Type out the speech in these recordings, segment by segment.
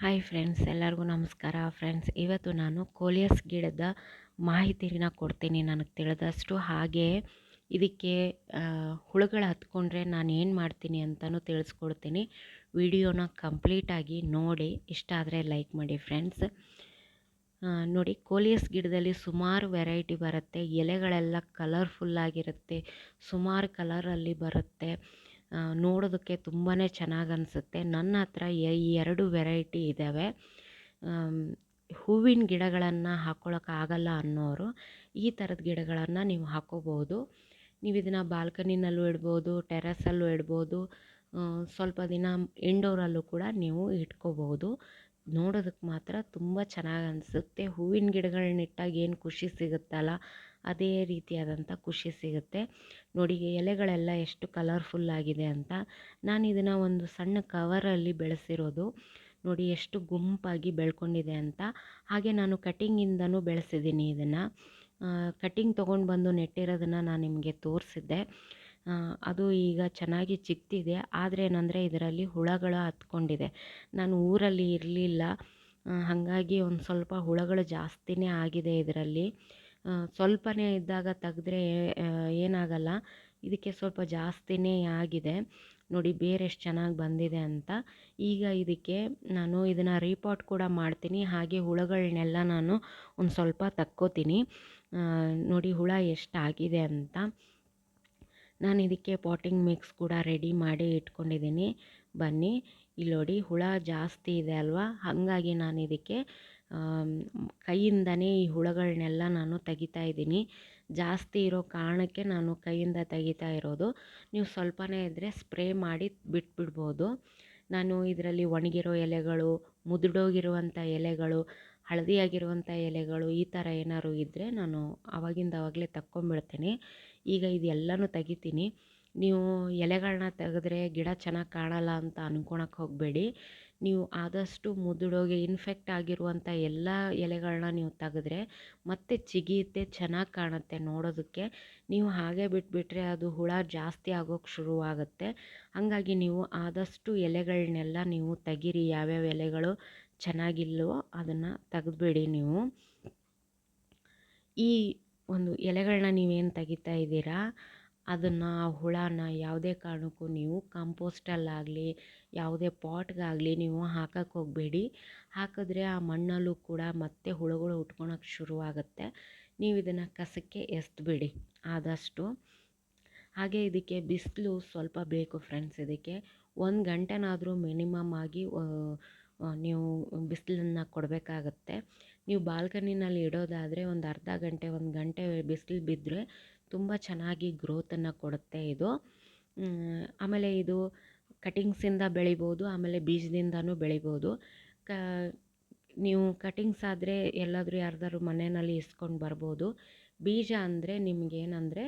Hi friends ಎಲ್ಲರಿಗೂ ನಮಸ್ಕಾರ. Friends ಇವತ್ತು ನಾನು ಕೋಲಿಯಸ್ ಗಿಡದ ಮಾಹಿತಿನ ಕೊಡ್ತೀನಿ ನನಗೆ ತಿಳಿದಷ್ಟು ಹಾಗೆ ಇದಕ್ಕೆ ಹುಳುಗಳು ಹತ್ಕೊಂಡ್ರೆ ನಾನು ಏನು ಮಾಡ್ತೀನಿ ಅಂತಲೂ ತಿಳಿಸ್ಕೊಡ್ತೀನಿ. ವಿಡಿಯೋನ ಕಂಪ್ಲೀಟಾಗಿ ನೋಡಿ, ಇಷ್ಟ ಆದರೆ ಲೈಕ್ ಮಾಡಿ ಫ್ರೆಂಡ್ಸ್ ನೋಡಿ ಕೋಲಿಯಸ್ ಗಿಡದಲ್ಲಿ ಸುಮಾರು ವೆರೈಟಿ ಬರುತ್ತೆ. ಎಲೆಗಳೆಲ್ಲ ಕಲರ್ಫುಲ್ಲಾಗಿರುತ್ತೆ ಸುಮಾರು ಕಲರಲ್ಲಿ ಬರುತ್ತೆ. ನೋಡೋದಕ್ಕೆ ತುಂಬಾ ಚೆನ್ನಾಗಿ ಅನಿಸುತ್ತೆ. ನನ್ನ ಹತ್ರ ಎರಡು ವೆರೈಟಿ ಇದ್ದಾವೆ ಹೂವಿನ ಗಿಡಗಳನ್ನು ಹಾಕ್ಕೊಳಕ್ಕಾಗಲ್ಲ ಅನ್ನೋರು ಈ ಥರದ ಗಿಡಗಳನ್ನು ನೀವು ಹಾಕ್ಕೋಬೋದು ನೀವು ಇದನ್ನು ಬಾಲ್ಕನಿನಲ್ಲೂ ಇಡ್ಬೋದು, ಟೆರಸಲ್ಲೂ ಇಡ್ಬೋದು ಸ್ವಲ್ಪ ದಿನ ಇಂಡೋರಲ್ಲೂ ಕೂಡ ನೀವು ಇಟ್ಕೋಬೋದು ನೋಡೋದಕ್ಕೆ ಮಾತ್ರ ತುಂಬ ಚೆನ್ನಾಗಿ ಅನಿಸುತ್ತೆ. ಹೂವಿನ ಗಿಡಗಳನ್ನಿಟ್ಟಾಗ ಏನು ಖುಷಿ ಸಿಗುತ್ತಲ್ಲ, ಅದೇ ರೀತಿಯಾದಂಥ ಖುಷಿ ಸಿಗುತ್ತೆ. ನೋಡಿ ಎಲೆಗಳೆಲ್ಲ ಎಷ್ಟು ಕಲರ್ಫುಲ್ ಆಗಿದೆ ಅಂತ. ನಾನು ಇದನ್ನು ಒಂದು ಸಣ್ಣ ಕವರಲ್ಲಿ ಬೆಳೆಸಿರೋದು. ನೋಡಿ, ಎಷ್ಟು ಗುಂಪಾಗಿ ಬೆಳ್ಕೊಂಡಿದೆ ಅಂತ. ಹಾಗೆ ನಾನು ಕಟಿಂಗಿಂದನೂ ಬೆಳೆಸಿದ್ದೀನಿ ಇದನ್ನು. ಕಟಿಂಗ್ ತೊಗೊಂಡು ಬಂದು ನೆಟ್ಟಿರೋದನ್ನು ನಾನು ನಿಮಗೆ ತೋರಿಸಿದ್ದೆ. ಅದು ಈಗ ಚೆನ್ನಾಗಿ ಚಿಕ್ತಿದೆ ಆದರೆ ಏನಂದರೆ ಇದರಲ್ಲಿ ಹುಳಗಳು ಹತ್ಕೊಂಡಿದೆ. ನಾನು ಊರಲ್ಲಿ ಇರಲಿಲ್ಲ. ಹಾಗಾಗಿ ಒಂದು ಸ್ವಲ್ಪ ಹುಳಗಳು ಜಾಸ್ತಿನೇ ಆಗಿದೆ ಇದರಲ್ಲಿ. ಸ್ವಲ್ಪನೇ ಇದ್ದಾಗ ತೆಗೆದ್ರೆ ಏನಾಗಲ್ಲ. ಇದಕ್ಕೆ ಸ್ವಲ್ಪ ಜಾಸ್ತಿನೇ ಆಗಿದೆ. ನೋಡಿ, ಬೇರೆಷ್ಟು ಚೆನ್ನಾಗಿ ಬಂದಿದೆ ಅಂತ. ಈಗ ಇದಕ್ಕೆ ನಾನು ಇದನ್ನು ರೀಪಾಟ್ ಕೂಡ ಮಾಡ್ತೀನಿ. ಹಾಗೆ ಹುಳಗಳನ್ನೆಲ್ಲ ನಾನು ಒಂದು ಸ್ವಲ್ಪ ತಕ್ಕೋತೀನಿ. ನೋಡಿ, ಹುಳ ಎಷ್ಟಾಗಿದೆ ಅಂತ. ನಾನು ಇದಕ್ಕೆ ಪಾಟಿಂಗ್ ಮಿಕ್ಸ್ ಕೂಡ ರೆಡಿ ಮಾಡಿ ಇಟ್ಕೊಂಡಿದ್ದೀನಿ. ಬನ್ನಿ, ಇಲ್ಲಿ ನೋಡಿ ಹುಳ ಜಾಸ್ತಿ ಇದೆ ಅಲ್ವಾ? ಹಾಗಾಗಿ ನಾನು ಇದಕ್ಕೆ ಕೈಯಿಂದನೇ ಈ ಹುಳಗಳನ್ನೆಲ್ಲ ನಾನು ತೆಗಿತಾ ಇದ್ದೀನಿ. ಜಾಸ್ತಿ ಇರೋ ಕಾರಣಕ್ಕೆ ನಾನು ಕೈಯಿಂದ ತೆಗಿತಾ ಇರೋದು. ನೀವು ಸ್ವಲ್ಪನೇ ಇದ್ದರೆ ಸ್ಪ್ರೇ ಮಾಡಿ ಬಿಟ್ಬಿಡ್ಬೋದು. ನಾನು ಇದರಲ್ಲಿ ಒಣಗಿರೋ ಎಲೆಗಳು, ಮುದುಡೋಗಿರುವಂಥ ಎಲೆಗಳು ಹಳದಿಯಾಗಿರುವಂಥ ಎಲೆಗಳು ಈ ಥರ ಏನಾದ್ರು ಇದ್ದರೆ ನಾನು ಆವಾಗಿಂದ ಆವಾಗಲೇ ತಕ್ಕೊಂಬಿಡ್ತೀನಿ. ಈಗ ಇದೆಲ್ಲನೂ ತೆಗಿತೀನಿ. ನೀವು ಎಲೆಗಳನ್ನ ತೆಗೆದ್ರೆ ಗಿಡ ಚೆನ್ನಾಗಿ ಕಾಣಲ್ಲ ಅಂತ ಅನ್ಕೊಳಕ್ಕೆ ಹೋಗಬೇಡಿ. ನೀವು ಆದಷ್ಟು ಮುದುಡೋಗಿ ಇನ್ಫೆಕ್ಟ್ ಆಗಿರುವಂಥ ಎಲ್ಲ ಎಲೆಗಳನ್ನ ನೀವು ತೆಗೆದ್ರೆ ಮತ್ತೆ ಚಿಗಿಯುತ್ತೆ, ಚೆನ್ನಾಗಿ ಕಾಣುತ್ತೆ ನೋಡೋದಕ್ಕೆ. ನೀವು ಹಾಗೆ ಬಿಟ್ಬಿಟ್ರೆ ಅದು ಹುಳ ಜಾಸ್ತಿ ಆಗೋಕ್ಕೆ ಶುರುವಾಗುತ್ತೆ. ಹಾಗಾಗಿ ನೀವು ಆದಷ್ಟು ಎಲೆಗಳನ್ನೆಲ್ಲ ನೀವು ತೆಗೀರಿ. ಯಾವ್ಯಾವ ಎಲೆಗಳು ಚೆನ್ನಾಗಿಲ್ವೋ ಅದನ್ನು ತೆಗೆದ್ಬಿಡಿ ನೀವು. ಈ ಒಂದು ಎಲೆಗಳನ್ನ ನೀವೇನು ತೆಗಿತಾ ಇದ್ದೀರಾ? ಅದನ್ನು, ಆ ಹುಳನ ಯಾವುದೇ ಕಾರಣಕ್ಕೂ ನೀವು ಕಂಪೋಸ್ಟಲ್ಲಾಗಲಿ, ಯಾವುದೇ ಪಾಟ್ಗಾಗಲಿ ನೀವು ಹಾಕಕ್ಕೆ ಹೋಗಬೇಡಿ. ಹಾಕಿದ್ರೆ ಆ ಮಣ್ಣಲ್ಲೂ ಕೂಡ ಮತ್ತೆ ಹುಳುಗಳು ಉಟ್ಕೊಳಕ್ಕೆ ಶುರುವಾಗುತ್ತೆ. ನೀವು ಇದನ್ನು ಕಸಕ್ಕೆ ಎಸ್ದುಬಿಡಿ ಆದಷ್ಟು. ಹಾಗೆ ಇದಕ್ಕೆ ಬಿಸಿಲು ಸ್ವಲ್ಪ ಬೇಕು ಫ್ರೆಂಡ್ಸ್ ಇದಕ್ಕೆ. ಒಂದು ಗಂಟೆನಾದರೂ ಮಿನಿಮಮ್ ಆಗಿ ನೀವು ಬಿಸಿಲನ್ನು ಕೊಡಬೇಕಾಗತ್ತೆ. ನೀವು ಬಾಲ್ಕನಿನಲ್ಲಿ ಇಡೋದಾದರೆ ಒಂದು ಅರ್ಧ ಗಂಟೆ, ಒಂದು ಗಂಟೆ ಬಿಸಿಲು ಬಿದ್ದರೆ ತುಂಬ ಚೆನ್ನಾಗಿ ಗ್ರೋತನ್ನು ಕೊಡುತ್ತೆ ಇದು. ಆಮೇಲೆ ಇದು ಕಟಿಂಗ್ಸಿಂದ ಬೆಳಿಬೋದು, ಆಮೇಲೆ ಬೀಜದಿಂದನೂ ಬೆಳಿಬೋದು. ಕ, ನೀವು ಕಟಿಂಗ್ಸ್ ಆದರೆ ಎಲ್ಲಾದರೂ ಯಾರ್ದಾದ್ರು ಮನೆಯಲ್ಲಿ ಇಸ್ಕೊಂಡು ಬರ್ಬೋದು. ಬೀಜ ಅಂದರೆ ನಿಮಗೇನಂದರೆ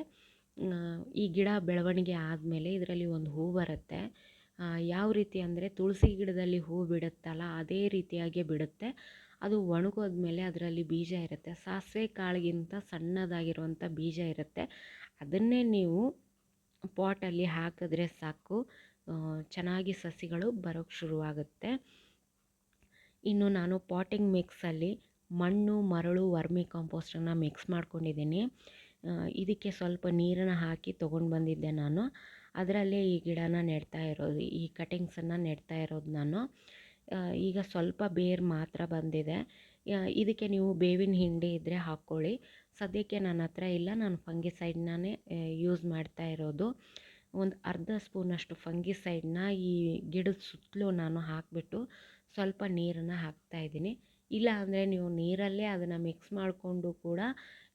ಈ ಗಿಡ ಬೆಳವಣಿಗೆ ಆದಮೇಲೆ ಇದರಲ್ಲಿ ಒಂದು ಹೂ ಬರುತ್ತೆ. ಯಾವ ರೀತಿ ಅಂದರೆ ತುಳಸಿ ಗಿಡದಲ್ಲಿ ಹೂ ಬಿಡುತ್ತಲ್ಲ, ಅದೇ ರೀತಿಯಾಗಿ ಬಿಡುತ್ತೆ. ಅದು ಒಣಗೋದ್ಮೇಲೆ ಅದರಲ್ಲಿ ಬೀಜ ಇರುತ್ತೆ. ಸಾಸಿವೆ ಕಾಳಿಗಿಂತ ಸಣ್ಣದಾಗಿರುವಂಥ ಬೀಜ ಇರುತ್ತೆ. ಅದನ್ನೇ ನೀವು ಪಾಟಲ್ಲಿ ಹಾಕಿದ್ರೆ ಸಾಕು. ಚೆನ್ನಾಗಿ ಸಸಿಗಳು ಬರೋಕ್ಕೆ ಶುರುವಾಗುತ್ತೆ. ಇನ್ನು ನಾನು ಪಾಟಿಂಗ್ ಮಿಕ್ಸಲ್ಲಿ ಮಣ್ಣು, ಮರಳು, ವರ್ಮಿ ಕಾಂಪೋಸ್ಟನ್ನು ಮಿಕ್ಸ್ ಮಾಡ್ಕೊಂಡಿದ್ದೀನಿ. ಇದಕ್ಕೆ ಸ್ವಲ್ಪ ನೀರನ್ನು ಹಾಕಿ ತೊಗೊಂಡು ಬಂದಿದ್ದೆ ನಾನು. ಅದರಲ್ಲೇ ಈ ಗಿಡನ ನೆಡ್ತಾ ಇರೋದು, ಈ ಕಟಿಂಗ್ಸನ್ನು ನೆಡ್ತಾ ಇರೋದು ನಾನು. ಈಗ ಸ್ವಲ್ಪ ಬೇರು ಮಾತ್ರ ಬಂದಿದೆ. ಇದಕ್ಕೆ ನೀವು ಬೇವಿನ ಹಿಂಡಿ ಇದ್ದರೆ ಹಾಕ್ಕೊಳ್ಳಿ. ಸದ್ಯಕ್ಕೆ ನನ್ನ ಹತ್ರ ಇಲ್ಲ, ನಾನು ಫಂಗಿಸೈಡ್ನೇ ಯೂಸ್ ಮಾಡ್ತಾ ಇರೋದು. ಒಂದು ಅರ್ಧ ಸ್ಪೂನಷ್ಟು ಫಂಗಿಸೈಡ್ನ ಈ ಗಿಡದ ಸುತ್ತಲೂ ನಾನು ಹಾಕಿಬಿಟ್ಟು ಸ್ವಲ್ಪ ನೀರನ್ನು ಹಾಕ್ತಾಯಿದ್ದೀನಿ ಇಲ್ಲ ಅಂದರೆ ನೀವು ನೀರಲ್ಲೇ ಅದನ್ನು ಮಿಕ್ಸ್ ಮಾಡಿಕೊಂಡು ಕೂಡ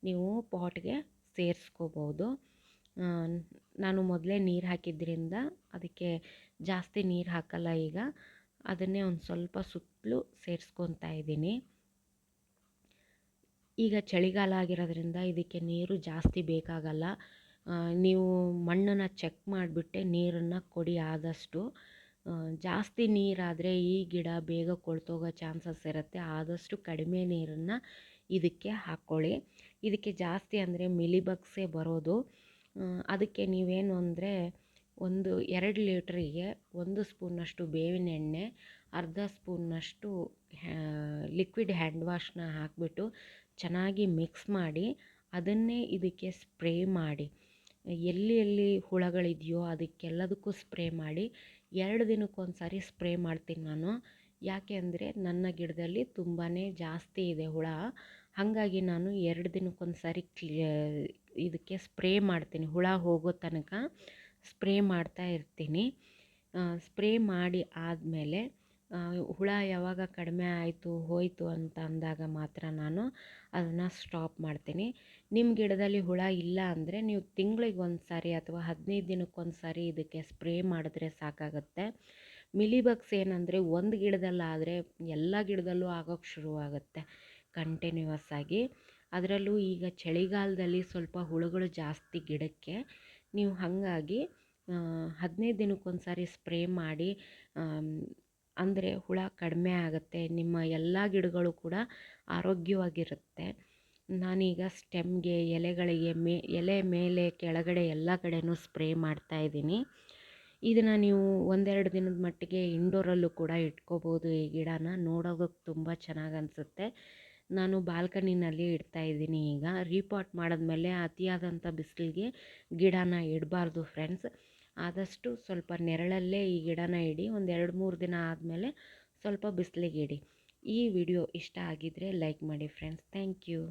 ನೀವು ಪಾಟ್ಗೆ ಸೇರಿಸ್ಕೋಬೋದು. ನಾನು ಮೊದಲೇ ನೀರು ಹಾಕಿದ್ದರಿಂದ ಅದಕ್ಕೆ ಜಾಸ್ತಿ ನೀರು ಹಾಕಲ್ಲ ಈಗ. ಅದನ್ನೇ ಒಂದು ಸ್ವಲ್ಪ ಸುತ್ತಲೂ ಸೇರಿಸ್ಕೊತಾ ಇದ್ದೀನಿ. ಈಗ ಚಳಿಗಾಲ ಆಗಿರೋದ್ರಿಂದ ಇದಕ್ಕೆ ನೀರು ಜಾಸ್ತಿ ಬೇಕಾಗಲ್ಲ. ನೀವು ಮಣ್ಣನ್ನು ಚೆಕ್ ಮಾಡಿಬಿಟ್ಟೆ ನೀರನ್ನು ಕೊಡಿ ಆದಷ್ಟು. ಜಾಸ್ತಿ ನೀರಾದರೆ ಈ ಗಿಡ ಬೇಗ ಕೊಳ್ತೋಗೋ ಚಾನ್ಸಸ್ ಇರುತ್ತೆ. ಆದಷ್ಟು ಕಡಿಮೆ ನೀರನ್ನು ಇದಕ್ಕೆ ಹಾಕ್ಕೊಳ್ಳಿ ಇದಕ್ಕೆ ಜಾಸ್ತಿ ಅಂದರೆ ಮಿಲಿಬಗ್ಸೇ ಬರೋದು. ಅದಕ್ಕೆ ನೀವೇನು ಅಂದರೆ ಒಂದು ಎರಡು ಲೀಟ್ರಿಗೆ ಒಂದು ಸ್ಪೂನಷ್ಟು ಬೇವಿನ ಎಣ್ಣೆ, ಅರ್ಧ ಸ್ಪೂನ್ನಷ್ಟು ಲಿಕ್ವಿಡ್ ಹ್ಯಾಂಡ್ ವಾಶ್ನ ಹಾಕಿಬಿಟ್ಟು ಚೆನ್ನಾಗಿ ಮಿಕ್ಸ್ ಮಾಡಿ ಅದನ್ನೇ ಇದಕ್ಕೆ ಸ್ಪ್ರೇ ಮಾಡಿ. ಎಲ್ಲಿ ಎಲ್ಲಿ ಹುಳಗಳಿದೆಯೋ ಅದಕ್ಕೆಲ್ಲದಕ್ಕೂ ಸ್ಪ್ರೇ ಮಾಡಿ. ಎರಡು ದಿನಕ್ಕೊಂದು ಸಾರಿ ಸ್ಪ್ರೇ ಮಾಡ್ತೀನಿ ನಾನು. ಯಾಕೆ ಅಂದರೆ ನನ್ನ ಗಿಡದಲ್ಲಿ ತುಂಬಾ ಜಾಸ್ತಿ ಇದೆ ಹುಳ. ಹಾಗಾಗಿ ನಾನು ಎರಡು ದಿನಕ್ಕೊಂದು ಸಾರಿ ಕ್ಲಿಯ ಇದಕ್ಕೆ ಸ್ಪ್ರೇ ಮಾಡ್ತೀನಿ. ಹುಳ ಹೋಗೋ ತನಕ ಸ್ಪ್ರೇ ಮಾಡ್ತಾ ಇರ್ತೀನಿ. ಸ್ಪ್ರೇ ಮಾಡಿ ಆದಮೇಲೆ ಹುಳ ಯಾವಾಗ ಕಡಿಮೆ ಆಯಿತು, ಹೋಯಿತು ಅಂತ ಅಂದಾಗ ಮಾತ್ರ ನಾನು ಅದನ್ನು ಸ್ಟಾಪ್ ಮಾಡ್ತೀನಿ. ನಿಮ್ಮ ಗಿಡದಲ್ಲಿ ಹುಳ ಇಲ್ಲ ಅಂದರೆ ನೀವು ತಿಂಗಳಿಗೆ ಒಂದು ಸಾರಿ ಅಥವಾ ಹದಿನೈದು ದಿನಕ್ಕೊಂದು ಸಾರಿ ಇದಕ್ಕೆ ಸ್ಪ್ರೇ ಮಾಡಿದ್ರೆ ಸಾಕಾಗುತ್ತೆ. ಮಿಲಿಬಗ್ಸ್ ಏನಂದರೆ ಒಂದು ಗಿಡದಲ್ಲಾದರೆ ಎಲ್ಲ ಗಿಡದಲ್ಲೂ ಆಗೋಕ್ಕೆ ಶುರುವಾಗುತ್ತೆ ಕಂಟಿನ್ಯೂಸ್ ಆಗಿ ಅದರಲ್ಲೂ ಈಗ ಚಳಿಗಾಲದಲ್ಲಿ ಸ್ವಲ್ಪ ಹುಳುಗಳು ಜಾಸ್ತಿ ಗಿಡಕ್ಕೆ, ನೀವು ಹಾಗಾಗಿ ಹದಿನೈದು ದಿನಕ್ಕೊಂದು ಸಾರಿ ಸ್ಪ್ರೇ ಮಾಡಿ ಅಂದರೆ ಹುಳ ಕಡಿಮೆ ಆಗುತ್ತೆ, ನಿಮ್ಮ ಎಲ್ಲ ಗಿಡಗಳು ಕೂಡ ಆರೋಗ್ಯವಾಗಿರುತ್ತೆ. ನಾನೀಗ ಸ್ಟೆಮ್ಗೆ, ಎಲೆಗಳಿಗೆ ಮೇ, ಎಲೆ ಮೇಲೆ ಕೆಳಗಡೆ ಎಲ್ಲ ಕಡೆಯೂ ಸ್ಪ್ರೇ ಮಾಡ್ತಾ ಇದ್ದೀನಿ. ಇದನ್ನು ನೀವು ಒಂದೆರಡು ದಿನದ ಮಟ್ಟಿಗೆ ಇಂಡೋರಲ್ಲೂ ಕೂಡ ಇಟ್ಕೋಬೋದು ಈ ಗಿಡನ, ನೋಡೋದಕ್ಕೆ ತುಂಬ ಚೆನ್ನಾಗಿ ಅನಿಸುತ್ತೆ. ನಾನು ಬಾಲ್ಕನಿನಲ್ಲಿ ಇಡ್ತಾಯಿದ್ದೀನಿ ಈಗ. ರೀಪಾಟ್ ಮಾಡಿದ್ಮೇಲೆ ಅತಿಯಾದಂಥ ಬಿಸಿಲಿಗೆ ಗಿಡನ ಇಡಬಾರ್ದು ಫ್ರೆಂಡ್ಸ್ ಆದಷ್ಟು ಸ್ವಲ್ಪ ನೆರಳಲ್ಲೇ ಈ ಗಿಡನ ಇಡಿ, ಒಂದು ಎರಡು ಮೂರು ದಿನ ಆದಮೇಲೆ ಸ್ವಲ್ಪ ಬಿಸಿಲಿಗೆ ಇಡಿ. ಈ ವಿಡಿಯೋ ಇಷ್ಟ ಆಗಿದ್ದರೆ ಲೈಕ್ ಮಾಡಿ ಫ್ರೆಂಡ್ಸ್ ಥ್ಯಾಂಕ್ ಯು